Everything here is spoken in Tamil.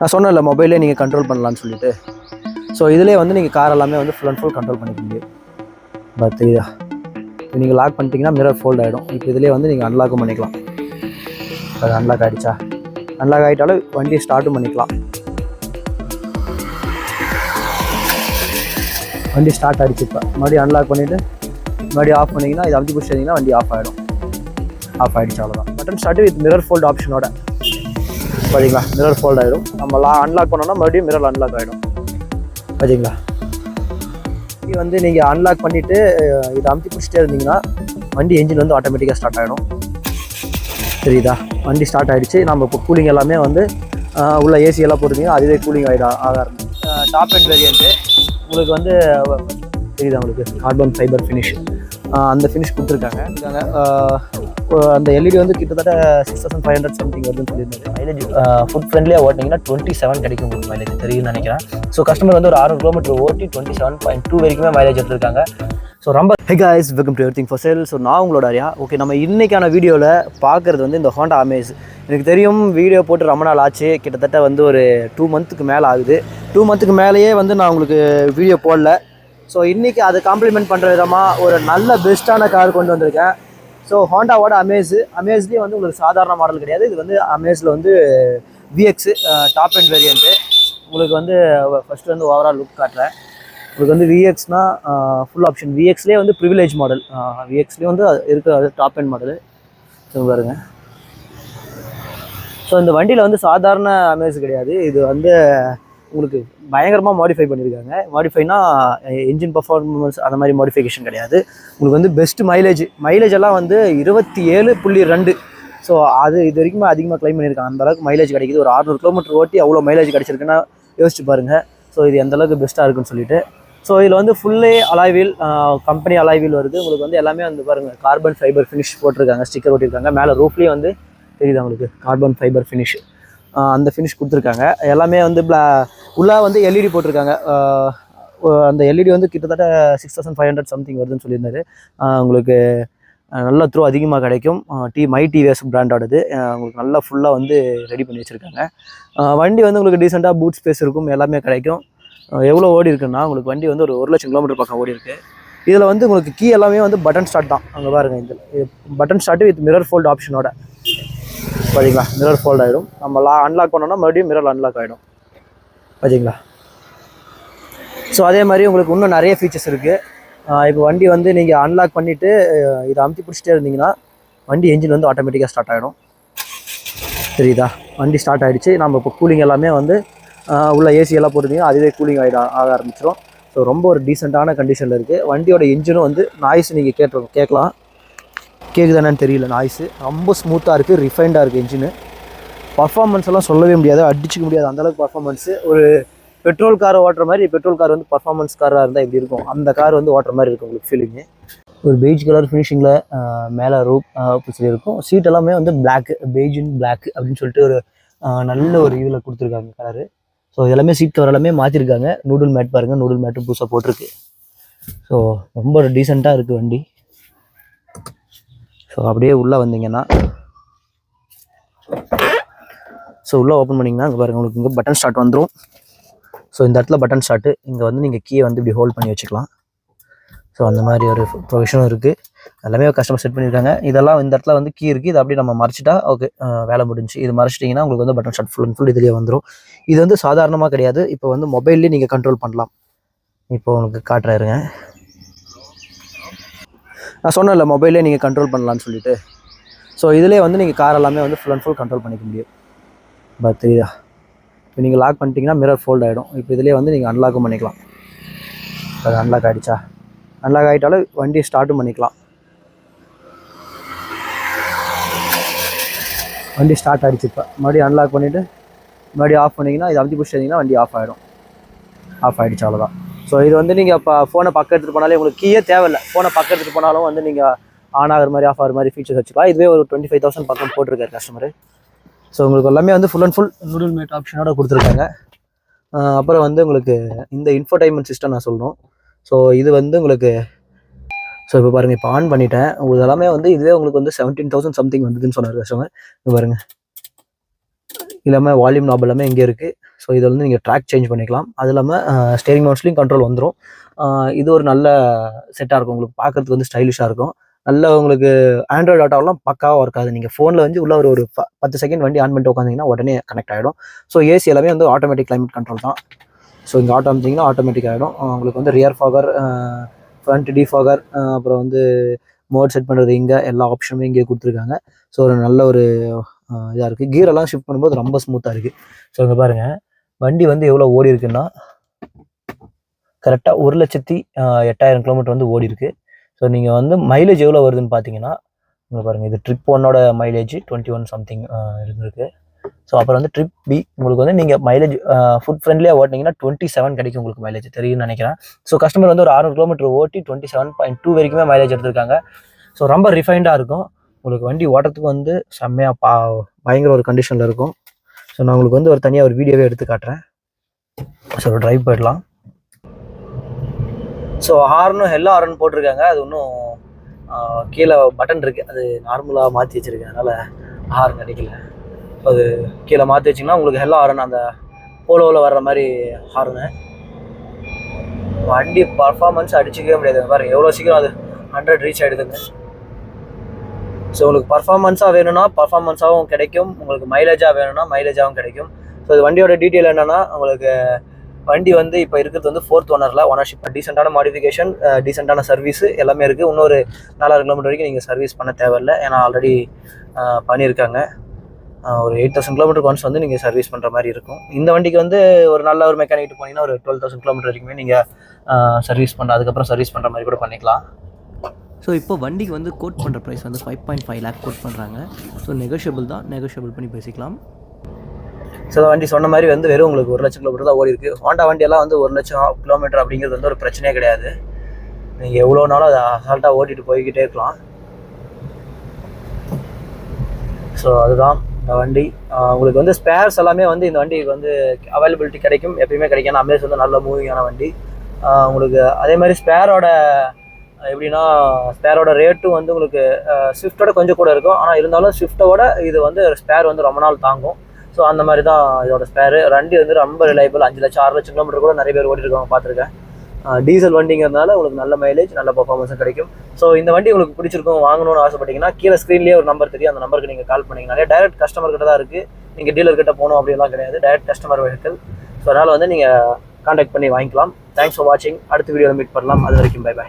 நான் சொன்னேன்ல மொபைலே நீங்கள் கண்ட்ரோல் பண்ணலான்னு சொல்லிட்டு. ஸோ இதிலே வந்து நீங்கள் கார் எல்லாமே வந்து ஃபுல் அண்ட் ஃபுல் கண்ட்ரோல் பண்ணிக்கிங்க பட் தெரியுதா இப்போ நீங்கள் லாக் பண்ணிட்டீங்கன்னா மிரர் ஃபோல்ட் ஆகிடும் இப்போ இதிலே வந்து நீங்கள் அன்லாக்கும் பண்ணிக்கலாம். அது அன்லாக் ஆகிடுச்சா அன்லாக் ஆகிட்டாலும் வண்டியை ஸ்டார்ட்டும் பண்ணிக்கலாம். வண்டி ஸ்டார்ட் ஆகிடுச்சு இப்போ. மறுபடியும் அன்லாக் பண்ணிவிட்டு மறுபடியும் ஆஃப் பண்ணிங்கன்னா இது அமுத்தி பிடிச்சிங்கன்னா வண்டி ஆஃப் ஆகிடும் ஆஃப் ஆகிடுச்சு அவ்வளோதான் button start with mirror fold ஆப்ஷனோட பார்த்தீங்களா மிரர் ஃபோல்ட் ஆகிடும் நம்ம லா அன்லாக் பண்ணோம்னா மறுபடியும் மிரர் அன்லாக் ஆகிடும் பார்த்தீங்களா இது வந்து நீங்கள் அன்லாக் பண்ணிவிட்டு இதை அமுத்தி பிடிச்சிட்டே இருந்தீங்கன்னா வண்டி என்ஜின் வந்து ஆட்டோமேட்டிக்காக ஸ்டார்ட் ஆகிடும் தெரியுதா? வண்டி ஸ்டார்ட் ஆகிடுச்சு நம்ம இப்போ கூலிங் எல்லாமே வந்து உள்ள ஏசி எல்லாம் போட்டுருந்தீங்கன்னா அதுவே கூலிங் ஆகிடும் ஆக டாப் அண்ட் வேரியன்ட்டு உங்களுக்கு வந்து அஹ், தெரியுதா உங்களுக்கு? கார்பன் ஃபைபர் ஃபினிஷ் அந்த ஃபினிஷ் கொடுத்துருக்காங்க. அந்த எல்இடி வந்து கிட்டத்தட்ட six thousand five hundred something வருதுன்னு சொல்லியிருந்தது மைலேஜ் ஃபுட் ஃப்ரெண்ட்லியாக ஓட்டிங்கன்னா டுவெண்ட்டி செவன் கிடைக்கும் உங்களுக்கு மைலேஜ் தெரியும்னு நினைக்கிறேன். ஸோ கஸ்டமர் வந்து ஒரு ஆறு கிலோமீட்டர் ஓட்டி டுவெண்ட்டி செவன் பாயிண்ட் டூ வரைக்குமே மைலேஜ் எடுத்திருக்காங்க. ஸோ ரொம்ப hey guys welcome to everything for sale so நான் உங்களோட அறியா ஓகே நம்ம இன்றைக்கான வீடியோவில் பார்க்குறது வந்து இந்த ஹோண்டா அமேஸ் எனக்கு தெரியும் வீடியோ போட்டு ரொம்ப நாள் ஆச்சு. கிட்டத்தட்ட வந்து ஒரு டூ மந்த்துக்கு மேலே ஆகுது. டூ மந்த்துக்கு மேலேயே வந்து நான் உங்களுக்கு வீடியோ போடல. ஸோ இன்றைக்கி அதை காம்ப்ளிமெண்ட் பண்ணுற விதமாக ஒரு நல்ல பெஸ்ட்டான கார் கொண்டு வந்திருக்கேன். ஸோ ஹோண்டாவோட அமேஸு அமேஸ்லேயே வந்து உங்களுக்கு சாதாரண மாடல் கிடையாது. இது வந்து அமேஸில் வந்து விஎக்ஸு டாப் அண்ட் வேரியண்ட்டு உங்களுக்கு வந்து ஃபஸ்ட்டு வந்து ஓவரால் லுக் காட்டுறேன். உங்களுக்கு வந்து விஎக்ஸ்னா ஃபுல் ஆப்ஷன் விஎக்ஸ்லேயே வந்து ப்ரிவிலேஜ் மாடல் விஎக்ஸ்லேயே வந்து இருக்கிற டாப் அண்ட் மாடலு ஸோ பாருங்க. ஸோ இந்த வண்டியில் வந்து சாதாரண அமேஸ் கிடையாது. இது வந்து உங்களுக்கு பயங்கரமாக மாடிஃபை பண்ணியிருக்காங்க மாடிஃபைனா என்ஜின் பர்ஃபார்மன்ஸ் அந்த மாதிரி மாடிஃபிகேஷன் கிடையாது. உங்களுக்கு வந்து பெஸ்ட் மைலேஜ் மைலேஜ் எல்லாம் வந்து இருபத்தி ஏழு புள்ளி ரெண்டு. ஸோ அது இது வரைக்கும் அதிகமாக க்ளைம் பண்ணியிருக்காங்க. அந்த அளவுக்கு மைலேஜ் கிடைக்குது. ஒரு 600 கிலோமீட்டர் ஓட்டி அவ்வளோ மைலேஜ் கிடைச்சிருக்குன்னா யோசிச்சு பாருங்கள் ஸோ இது எந்த அளவுக்கு பெஸ்ட்டாக இருக்குன்னு சொல்லிட்டு. ஸோ இதில் வந்து ஃபுல்லே அலாய்வில் கம்பெனி அலாய்வில் வருது. உங்களுக்கு வந்து எல்லாமே வந்து பாருங்கள் கார்பன் ஃபைபர் ஃபினிஷ் போட்டிருக்காங்க ஸ்டிக்கர் ஓட்டியிருக்காங்க மேலே ரூஃப்லேயே வந்து தெரியுது உங்களுக்கு? கார்பன் ஃபைபர் ஃபினிஷ் அந்த ஃபினிஷ் கொடுத்துருக்காங்க. எல்லாமே வந்து பிளா உள்ளே வந்து எல்இடி போட்டிருக்காங்க. அந்த எல்இடி வந்து கிட்டத்தட்ட six thousand five hundred something வருதுன்னு சொல்லியிருந்தாரு. உங்களுக்கு நல்ல த்ரூ அதிகமாக கிடைக்கும். டி மை டிவிஎஸ் பிராண்டோடது உங்களுக்கு நல்லா ஃபுல்லாக வந்து ரெடி பண்ணி வச்சுருக்காங்க. வண்டி வந்து உங்களுக்கு டீசெண்டாக பூட் ஸ்பேஸ் இருக்கும். எல்லாமே கிடைக்கும். எவ்வளோ ஓடி இருக்குன்னா உங்களுக்கு வண்டி வந்து ஒரு ஒரு லட்சம் கிலோமீட்டர் பக்கம் ஓடி இருக்குது இதில் வந்து உங்களுக்கு கீ எல்லாமே வந்து பட்டன் ஸ்டார்ட் தான். அங்கே பாருங்கள் இதில் button start with mirror fold ஆப்ஷனோட பார்த்தீங்களா மிரர் ஃபோல்ட் ஆகிடும் நம்ம லா அன்லாக் பண்ணோம்னா மறுபடியும் மிரர் அன்லாக் ஆகிடும் பார்த்தீங்களா ஸோ அதே மாதிரி உங்களுக்கு இன்னும் நிறைய ஃபீச்சர்ஸ் இருக்குது இப்போ வண்டி வந்து நீங்கள் அன்லாக் பண்ணிவிட்டு இதை அமுத்தி பிடிச்சிட்டே இருந்தீங்கன்னா வண்டி என்ஜின் வந்து ஆட்டோமேட்டிக்காக ஸ்டார்ட் ஆகிடும் தெரியுதா? வண்டி ஸ்டார்ட் ஆகிடுச்சு நம்ம இப்போ கூலிங் எல்லாமே வந்து உள்ள ஏசி எல்லாம் அதுவே கூலிங் ஆகிட ஆக ஆரம்பிச்சிடும் ஸோ ரொம்ப ஒரு டீசெண்டான கண்டிஷனில் இருக்குது வண்டியோட இன்ஜினும் வந்து நாய்ஸ் நீங்கள் கேட்டு கேட்கலாம். கேட்குதானு தெரியல. நாய்ஸு ரொம்ப ஸ்மூத்தாக இருக்குது ரிஃபைண்டாக இருக்குது இன்ஜினு பர்ஃபார்மன்ஸ் எல்லாம் சொல்லவே முடியாது அடிச்சிக்க முடியாது. அந்தளவுக்கு பர்ஃபார்மன்ஸு ஒரு பெட்ரோல் கார் ஓட்டுற மாதிரி பெட்ரோல் கார் வந்து பர்ஃபார்மன்ஸ் காராக இருந்தால் எப்படி இருக்கும். அந்த கார் வந்து ஓட்டுற மாதிரி இருக்கும் உங்களுக்கு ஃபீலிங்கு ஒரு பெய்ஜ் கலர் ஃபினிஷிங்கில் மேலே ரூப் சொல்லி இருக்கும். சீட் எல்லாமே வந்து பிளாக் பெய்ஜ் இன் பிளாக் அப்படின்னு சொல்லிட்டு ஒரு நல்ல ஒரு இதில் கொடுத்துருக்காங்க கலரு ஸோ எல்லாமே சீட் கவர் எல்லாமே மாற்றிருக்காங்க நூடுல் மேட் பாருங்கள் நூடுல் மேட்டும் புதுசாக போட்டிருக்கு. ஸோ ரொம்ப டீசெண்டாக இருக்குது வண்டி. ஸோ அப்படியே உள்ளே வந்தீங்கன்னா ஸோ உள்ளே ஓப்பன் பண்ணிங்கன்னா அங்கே பாருங்கள் உங்களுக்கு இங்கே பட்டன் ஸ்டார்ட் வந்துடும் ஸோ இந்த இடத்துல பட்டன் ஸ்டார்ட்டு இங்கே வந்து நீங்கள் கீயை வந்து இப்படி ஹோல்ட் பண்ணி வச்சுக்கலாம். ஸோ அந்த மாதிரி ஒரு ப்ரொவிஷனும் இருக்குது எல்லாமே கஸ்டமர் செட் பண்ணியிருக்காங்க. இதெல்லாம் இந்த இடத்துல வந்து கீ இருக்குது இது அப்படியே நம்ம மறைச்சிட்டா ஓகே வேலை முடிஞ்சு. இது மறைச்சிட்டிங்கன்னா உங்களுக்கு வந்து button shot full and full இதுலேயே வந்துடும் இது வந்து சாதாரணமாக கிடையாது. இப்போ வந்து மொபைல்லேயே நீங்கள் கண்ட்ரோல் பண்ணலாம். இப்போ உங்களுக்கு காட்டுறாருங்க. நான் சொன்னேன்ல மொபைலே நீங்கள் கண்ட்ரோல் பண்ணலான்னு சொல்லிட்டு. ஸோ இதிலே வந்து நீங்கள் கார் எல்லாமே வந்து ஃபுல் அண்ட் ஃபுல் கண்ட்ரோல் பண்ணிக்க முடியும். பட் தெரியுதா? இப்போ நீங்கள் லாக் பண்ணிட்டீங்கன்னா மிரர் ஃபோல்ட் ஆகிடும் இப்போ இதிலே வந்து நீங்கள் அன்லாக்கும் பண்ணிக்கலாம். அது அன்லாக் ஆகிடுச்சா அன்லாக் ஆகிட்டாலும் வண்டியை ஸ்டார்ட்டும் பண்ணிக்கலாம். வண்டி ஸ்டார்ட் ஆகிடுச்சு இப்போ. மறுபடியும் அன்லாக் பண்ணிவிட்டு மறுபடியும் ஆஃப் பண்ணிங்கன்னா இது அமுத்தி பிடிச்சிங்கன்னா வண்டி ஆஃப் ஆகிடும் ஆஃப் ஆகிடுச்சு அவ்வளோதான் ஸோ இது வந்து நீங்கள் இப்போ ஃபோனை பக்கம் எடுத்துகிட்டு போனாலே உங்களுக்கு கீயே தேவையில்லை. ஃபோனை பக்கம் எடுத்துகிட்டு போனாலும் வந்து நீங்கள் ஆன் ஆகிற மாதிரி ஆஃப் ஆகிற மாதிரி ஃபீச்சர்ஸ் வச்சுக்கலாம். இதுவே ஒரு டுவெண்ட்டி ஃபைவ் தௌசண்ட் பக்கம் போட்டிருக்காரு கஸ்டமர் ஸோ உங்களுக்கு எல்லாமே வந்து full and full noodle mat ஆப்ஷனோட கொடுத்துருக்காங்க. அப்புறம் வந்து உங்களுக்கு இந்த இன்ஃபர்டைன்மெண்ட் சிஸ்டம் நான் சொல்லணும் ஸோ இது வந்து உங்களுக்கு ஸோ இப்போ பாருங்கள் இப்போ ஆன் பண்ணிட்டேன். உங்களுக்கு எல்லாமே வந்து இதுவே உங்களுக்கு வந்து செவன்டீன் தௌசண்ட் சம்திங் வந்ததுன்னு சொன்னார் கஸ்டமர் இப்போ இல்லாமல் வால்யூம் நாப் எல்லாமே இங்கே இருக்குது ஸோ இதில் வந்து நீங்கள் ட்ராக் சேஞ்ச் பண்ணிக்கலாம். அது இல்லாமல் ஸ்டேரிங் மவுண்ட்ஸ்லையும் கண்ட்ரோல் வந்துடும் இது ஒரு நல்ல செட்டாக இருக்கும். உங்களுக்கு பார்க்கறதுக்கு வந்து ஸ்டைலிஷாக இருக்கும். நல்ல உங்களுக்கு ஆண்ட்ராய்டு ஆட்டோலாம் பக்காவாக இருக்காது நீங்கள் ஃபோனில் வந்து உள்ள ஒரு ஒரு ப- பத்து செகண்ட் வண்டி ஆன் பண்ணிட்டு உட்காந்திங்கன்னா உடனே கனெக்ட் ஆகிடும் ஸோ ஏசி எல்லாமே வந்து ஆட்டோமேட்டிக் கிளைமேட் கண்ட்ரோல் தான். ஸோ இங்கே ஆட்டோ அமைச்சிங்கன்னா ஆட்டோமேட்டிக் ஆகிடும் உங்களுக்கு வந்து ரியர் ஃபாகர் ஃப்ரண்ட் டிஃபாகர் அப்புறம் வந்து மோட் செட் பண்ணுறது இங்கே எல்லா ஆப்ஷனுமே இங்கே கொடுத்துருக்காங்க. ஸோ ஒரு நல்ல ஒரு இதாக இருக்குது கீரெல்லாம் ஷிஃப்ட் பண்ணும்போது ரொம்ப ஸ்மூத்தாக இருக்குது ஸோ இங்கே பாருங்கள் வண்டி வந்து எவ்வளோ ஓடி இருக்குன்னா கரெக்டாக ஒரு லட்சத்தி எட்டாயிரம் கிலோமீட்டர் வந்து ஓடி இருக்கு. ஸோ நீங்கள் வந்து மைலேஜ் எவ்வளோ வருதுன்னு பார்த்தீங்கன்னா இங்கே பாருங்கள் இது ட்ரிப் ஒன்னோட மைலேஜ் டுவெண்ட்டி ஒன் சம்திங் இருந்திருக்கு. ஸோ அப்புறம் வந்து ட்ரிப் பி உங்களுக்கு வந்து நீங்கள் மைலேஜ் ஃபுட் ஃப்ரெண்ட்லியாக ஓட்டினீங்கன்னா டுவெண்ட்டி செவன் கிடைக்கும் உங்களுக்கு மைலேஜ் தெரியும்னு நினைக்கிறேன். ஸோ கஸ்டமர் வந்து ஒரு அறுநூறு கிலோமீட்டர் ஓட்டி டுவெண்ட்டி செவன் பாயிண்ட் டூ வரைக்குமே மைலேஜ் எடுத்திருக்காங்க. ஸோ ரொம்ப ரிஃபைண்டாக இருக்கும். உங்களுக்கு வண்டி ஓட்டுறதுக்கு வந்து செம்மையாக பா பயங்கர ஒரு கண்டிஷனில் இருக்கும். ஸோ நான் உங்களுக்கு வந்து ஒரு தனியாக ஒரு வீடியோவே எடுத்து காட்டுறேன். ஸோ ட்ரைவ் போயிடலாம். ஸோ ஹார்னும் ஹெல்லோ ஹார்ன் போட்டிருக்காங்க. அது இன்னும் கீழே பட்டன் இருக்குது அது நார்மலாக மாற்றி வச்சுருக்கேன். அதனால் ஹார்ன் அடிக்கல அது கீழே மாற்றி வச்சிங்கன்னா உங்களுக்கு ஹெல்லோ ஹார்ன் அந்த போலோவில் வர்ற மாதிரி ஹார்னு வண்டி பர்ஃபார்மன்ஸ் அடிச்சிக்கவே முடியாது. பாருங்கள் எவ்வளோ சீக்கிரம் அது ஹண்ட்ரட் ரீச் ஆகிடுதுங்க ஸோ உங்களுக்கு பர்ஃபார்மன்ஸாக வேணும்னா பர்ஃபார்மன்ஸாகவும் கிடைக்கும். உங்களுக்கு மைலேஜாக வேணும்னா மைலேஜாகவும் கிடைக்கும். ஸோ இது வண்டியோட டீட்டெயில் என்னென்னா உங்களுக்கு வண்டி வந்து இப்போ இருக்கிறது வந்து ஃபோர்த் ஓனரில் ஓனர்ஷிப் டீசெண்டான மாடிஃபிகேஷன் டீசெண்டான சர்வீஸு எல்லாமே இருக்குது இன்னொரு நாலாயிரம் கிலோமீட்டர் வரைக்கும் நீங்கள் சர்வீஸ் பண்ண தேவையில்லை. ஏன்னா ஆல்ரெடி பண்ணியிருக்காங்க. ஒரு எயிட் தௌசண்ட் கிலோமீட்டர் ஒன்ஸ் வந்து நீங்கள் சர்வீஸ் பண்ணுற மாதிரி இருக்கும். இந்த வண்டிக்கு வந்து ஒரு நல்ல ஒரு மெக்கானிக் போனீங்கன்னா ஒரு டுவெல் தௌசண்ட் கிலோமீட்டர் வரைக்குமே நீங்கள் சர்வீஸ் பண்ண அதுக்கப்புறம் சர்வீஸ் பண்ணுற மாதிரி கூட பண்ணிக்கலாம். ஸோ இப்போ வண்டிக்கு வந்து கோட் பண்ணுற ப்ரைஸ் வந்து five point five lakh quote பண்ணுறாங்க ஸோ நெகோஷியபிள் தான். நெகோஷியபிள் பண்ணி பேசிக்கலாம். ஸோ வண்டி சொன்ன மாதிரி வந்து வெறும் உங்களுக்கு ஒரு லட்சம் கிலோமீட்டர் தான் ஓடி இருக்கு. ஹோண்டா வண்டியெல்லாம் வந்து ஒரு லட்சம் கிலோமீட்டர் அப்படிங்கிறது வந்து ஒரு பிரச்சனையே கிடையாது. நீங்கள் எவ்வளோ நாளும் அதை அசால்ட்டாக ஓட்டிட்டு போய்கிட்டே இருக்கலாம். ஸோ அதுதான் இந்த வண்டி. உங்களுக்கு வந்து ஸ்பேர்ஸ் எல்லாமே வந்து இந்த வண்டிக்கு வந்து அவைலபிலிட்டி கிடைக்கும். எப்பயுமே கிடைக்கும். அமேஸ் வந்து நல்ல மூவிங்கான வண்டி. உங்களுக்கு அதே மாதிரி ஸ்பேரோட எப்படின்னா ஸ்பேரோட ரேட்டும் வந்து உங்களுக்கு ஸ்விஃப்டோட கொஞ்சம் கூட இருக்கும். ஆனால் இருந்தாலும் ஸ்விஃப்டோட இது வந்து ஸ்பேர் வந்து ரொம்ப நாள் தாங்கும். ஸோ அந்த மாதிரி தான் இதோட ஸ்பேரு வண்டி வந்து ரொம்ப ரிலையபிள் அஞ்சு லட்சம் ஆறு லட்சம் கிலோமீட்டர் கூட நிறைய பேர் ஓட்டிருக்காங்க பார்த்துருக்கேன். டீசல் வண்டிங்கிறதுனால உங்களுக்கு நல்ல மைலேஜ் நல்ல பர்ஃபார்மன்ஸும் கிடைக்கும். ஸோ இந்த வண்டி உங்களுக்கு பிடிச்சிருக்கும் வாங்கணும்னு ஆசைப்பட்டீங்கன்னா கீழே ஸ்க்ரீன்லேயே ஒரு நம்பர் தெரியும். அந்த நம்பருக்கு நீங்கள் கால் பண்ணிங்கனாலே டைரக்ட் கஸ்டமர் கிட்ட தான் இருக்குது நீங்கள் டீலர் கிட்ட போகணும் அப்படிலாம் கிடையாது. டைரக்ட் கஸ்டமர் வெஹிக்கல் ஸோ அதனால் வந்து நீங்கள் கான்டாக்ட் பண்ணி வாங்கிக்கலாம். தேங்க்ஸ் ஃபார் வாட்சிங் அடுத்த வீடியோவில் மீட் பண்ணலாம். அது வரைக்கும் பை பை